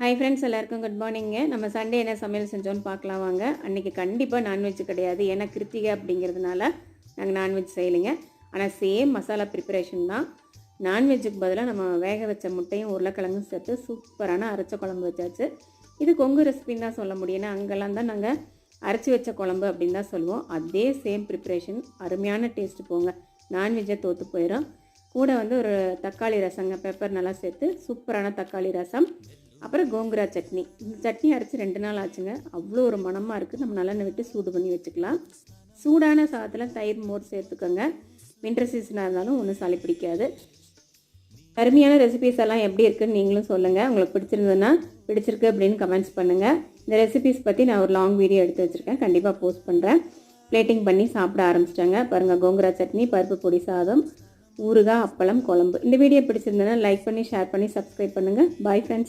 Hi friends எல்லாருக்கும் good மார்னிங்க நம்ம Sunday என்ன சமையல் செஞ்சோன்னு பார்க்கலாம் வாங்க. அன்றைக்கி கண்டிப்பாக நான்வெஜ் கிடையாது. ஏன்னா கிருத்திகை அப்படிங்கிறதுனால நாங்கள் நான்வெஜ் செய்யலைங்க. ஆனால் சேம் மசாலா ப்ரிப்பரேஷன் தான். நான்வெஜ்ஜுக்கு பதிலாக நம்ம வேக வச்ச முட்டையும் உருளைக்கிழங்கும் சேர்த்து சூப்பரான அரைச்ச குழம்பு வச்சாச்சு. இது கொங்கு ரெசிபின்னு தான் சொல்ல முடியும். ஏன்னா அங்கெல்லாம் தான் நாங்கள் அரைச்சி வச்ச குழம்பு அப்படின்னு தான் சொல்லுவோம். அதே சேம் ப்ரிப்ரேஷன் அருமையான டேஸ்ட்டு போங்க. நான்வெஜ்ஜை தோற்று போயிடும் கூட வந்து ஒரு தக்காளி ரசங்க பெப்பர் நல்லா சேர்த்து சூப்பரான தக்காளி ரசம். அப்புறம் கோங்குரா சட்னி. இந்த சட்னி அரைச்சி ரெண்டு நாள் ஆச்சுங்க. அவ்வளோ ஒரு மணமாக இருக்குது நம்ம நல்லெண்ணெய் விட்டு சூடு பண்ணி வச்சுக்கலாம். சூடான சாதத்தில் தயிர் மோர் சேர்த்துக்கோங்க. வின்டர் சீசனாக இருந்தாலும் ஒன்றும் சளி பிடிக்காது. அருமையான ரெசிபிஸ் எல்லாம் எப்படி இருக்குன்னு நீங்களும் சொல்லுங்கள் உங்களுக்கு பிடிச்சிருந்ததுன்னா பிடிச்சிருக்கு அப்படின்னு கமெண்ட்ஸ் பண்ணுங்கள் இந்த ரெசிபிஸ் பற்றி நான் ஒரு லாங் வீடியோ எடுத்து வச்சுருக்கேன். கண்டிப்பாக போஸ்ட் பண்ணுறேன் பிளேட்டிங் பண்ணி சாப்பிட ஆரம்பிச்சிட்டாங்க. பாருங்கள் கோங்குரா சட்னி பருப்பு பொடி சாதம் ஊறுகாய் அப்பளம் குழம்பு. இந்த வீடியோ பிடிச்சிருந்தேன்னா லைக் பண்ணி ஷேர் பண்ணி சப்ஸ்கிரைப் பண்ணுங்கள் பாய் ஃப்ரெண்ட்ஸ்